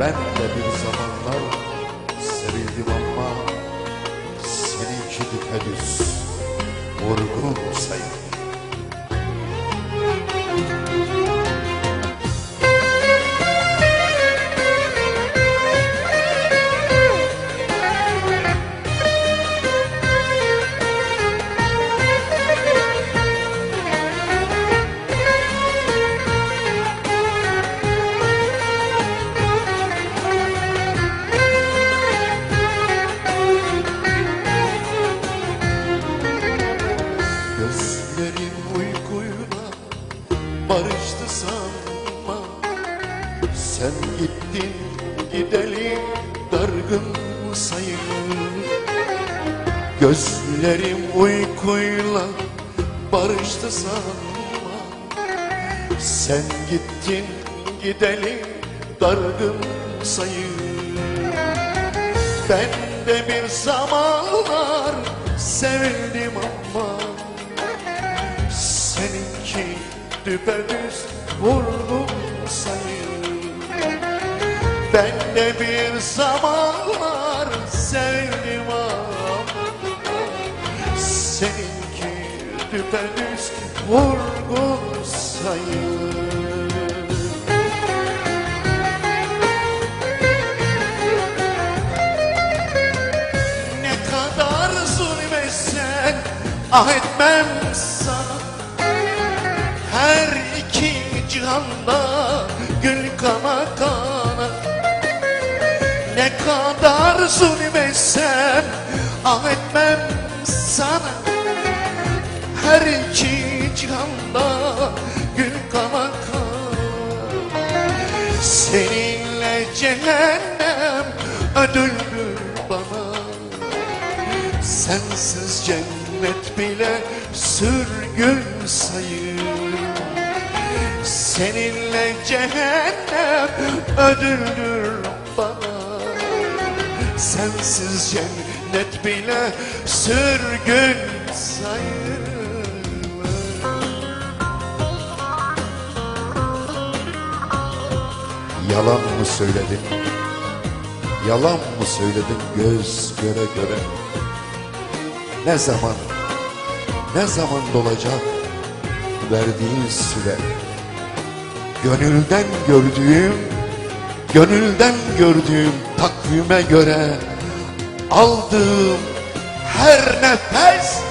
Ben de bir zamanlar sevildim ama seninki düpedüz vurgun sayılır. Barıştı sanma. Sen gittin gideli dargın sayılır? Gözlerim uykuyla barıştı sanma. Sen gittin gideli dargın sayılır? Ben de bir zamanlar sevdim ama Seninki düpedüz vurdum sayır Ben de bir zamanlar sevdim ama Seninki düpedüz vurgun sayır Ne kadar zulmetsen ah etmem cihanda gül kana kana. Ne kadar zulmetsen ah etmem sana. Her iki cihanda gül kana kana. Seninle cehennem ödüldür bana. Sensiz cennet bile sürgün sayır Seninle cehennem ödüldür bana Sensiz cennet bile sürgün sayılır Yalan mı söyledin? Yalan mı söyledin göz göre göre? Ne zaman, ne zaman dolacak verdiğin süre? Gönülden gördüğüm, gönülden gördüğüm takvime göre aldığım her nefes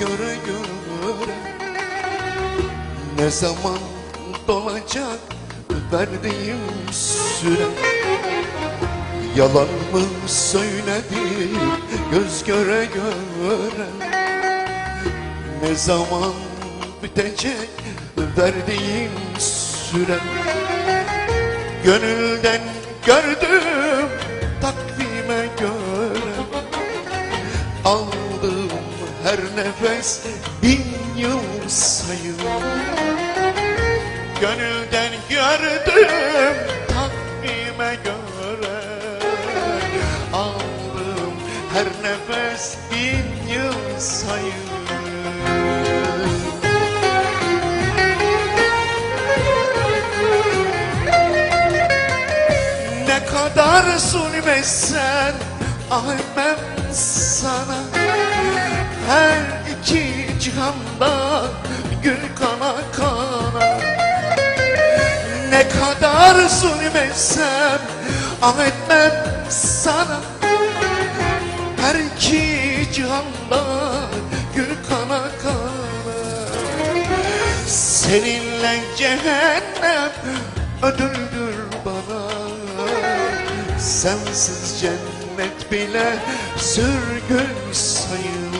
göz göre göre Ne zaman dolacak verdiğim süre? Yalan mı söyledim göz göre göre? Ne zaman bitecek verdiğim süre? Gönülden gördüm nefes bin yıl sayılır Gönülden gördüm takvime göre. Aldığım her nefes bin yıl sayılır kadar zulmetsen ah etmem sana Her iki cihanda gül kana kana. Ne kadar zulmetsem ah etmem sana. Her iki cihanda gül kana kana. Seninle cehennem ödüldür bana. Sensiz cennet bile sürgün sayılır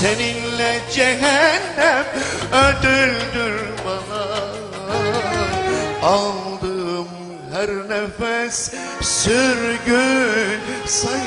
Seninle cehennem ödüldür bana. Aldığım her nefes sürgün sayılır